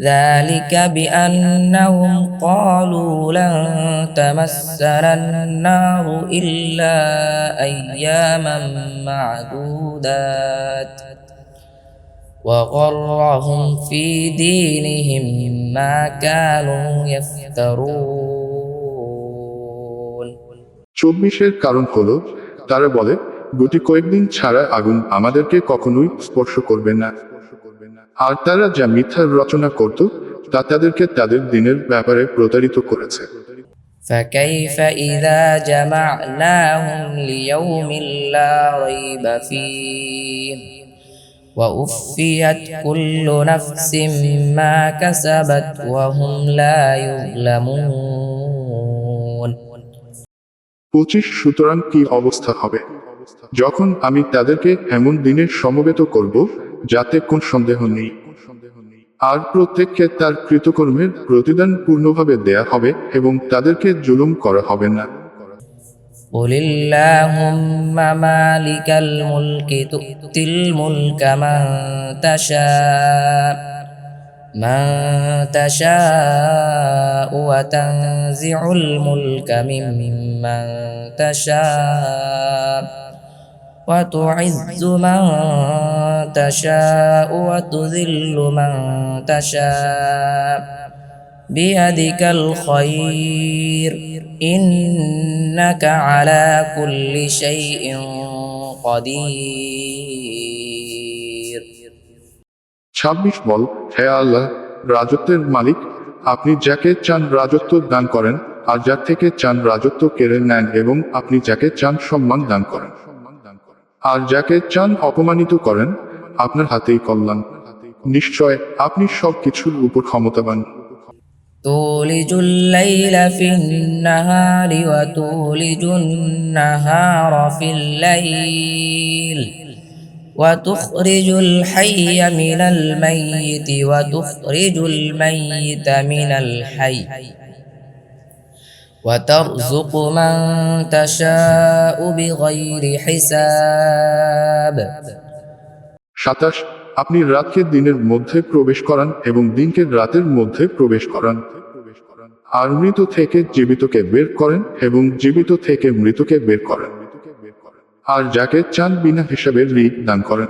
ذلك بأنهم قالوا لن تمسنا النار إلا أياما معدودات وغرهم في دينهم ما كانوا يفترون চব্বিশের কারণ হলো তারা বলে গুটি কয়েকদিন ছাড়া আগুন আমাদেরকে কখনোই স্পর্শ করবে না আর তারা যা মিথ্যার রচনা করত তা তাদেরকে তাদের দিনের ব্যাপারে প্রতারিত করেছে فكيف إذا جمعناهم ليوم لا ريب فيه وأفيت كل نفس ما كسبت وهم لا يظلمون পঁচিশ সুতরাং কি অবস্থা হবে যখন আমি তাদেরকে এমন দিনের সমবেত করব যাতে কোন সন্দেহ নেই আর প্রত্যেককে তার কৃতকর্মের প্রতিদান পূর্ণভাবে দেয়া হবে এবং তাদেরকে জুলুম করা হবে না قل اللهم مالك الملك تؤتي الملك من تشاء من تشاء وتنزع الملك ممن تشاء وتعز من تشاء وتذل من تشاء بيدك الخير إنك على كل شيء قدير ছাব্বিশ বল হে আল্লাহ রাজত্বের মালিক আপনি যাকে চান রাজত্ব দান করেন আর যার থেকে চান রাজত্ব কেড়ে নেন এবং আপনি যাকে চান সম্মান দান করেন আর যাকে চান অপমানিত করেন আপনার হাতেই কল্যাণ নিশ্চয় আপনি সব কিছুর উপর ক্ষমতাবান تولج الليل في النهار وتولج النهار في الليل وتخرج الحي من الميت وتخرج الميت من الحي وترزق من تشاء بغير حساب সাতাশ আপনি রাতকে দিনের মধ্যে প্রবেশ করান এবং দিনকে রাতের মধ্যে প্রবেশ করান আর মৃত থেকে জীবিতকে বের করেন এবং জীবিত থেকে মৃতকে বের করেন আর যাকে চান বিনা হিসাবে ঋণ দান করেন